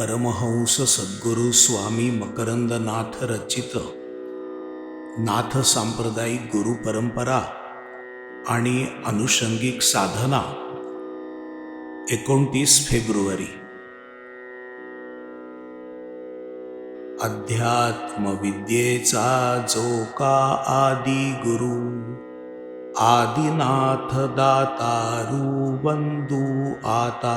परमहंस सद्गुरू स्वामी मकरंदनाथ रचित नाथ सांप्रदायिक गुरु परंपरा आणि अनुषंगिक साधना एकोणतीस फेब्रुवारी. अध्यात्मविद्येचा जो का आदि गुरु आदिनाथ दातारू बंधू आता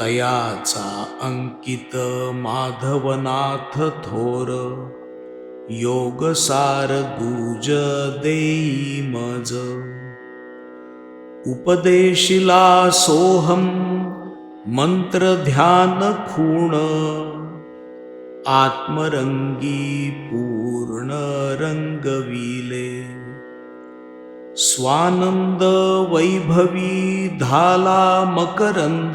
तयाचा अंकित माधवनाथ थोर योगसार गुज देई मज. उपदेशिला सोहम मंत्र ध्यान खूण. आत्मरंगी पूर्ण रंगविले स्वानंद वैभवी धाला मकरंद.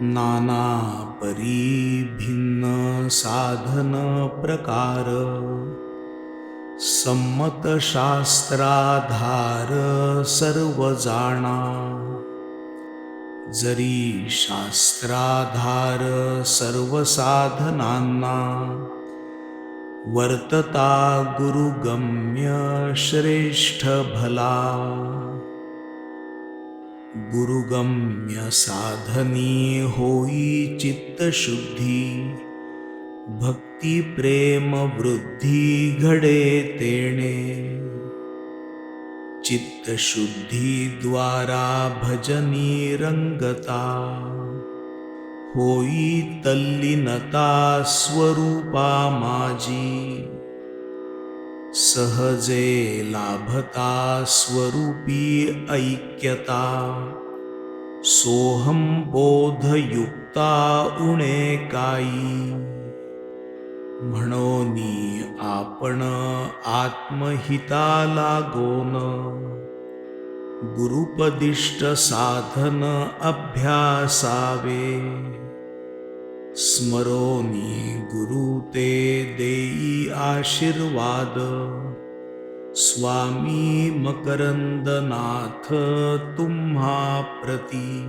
नाना परी भिन्न साधन प्रकार संमत शास्त्राधार सर्व जाणा जरी शास्त्राधार सर्व साधनांना वर्तता गुरुगम्य श्रेष्ठ भला. गुरुगम्य साधनी होई चित्तशुद्धी भक्ती प्रेम वृद्धी घडे तेणे चित्तशुद्धी द्वारा भजनी रंगता होई तल्लीनता स्वरूपा माझी सहजे लाभता स्वरूपी ऐक्यता। सोहम बोधयुक्ता उणे काई। म्हणोनी आपण आत्महिता लागोन। गुरुपदिष्ट साधन अभ्यासावे। स्मरोनी गुरु ते देई आशीर्वाद। स्वामी मकरंदनाथ तुम्हा प्रती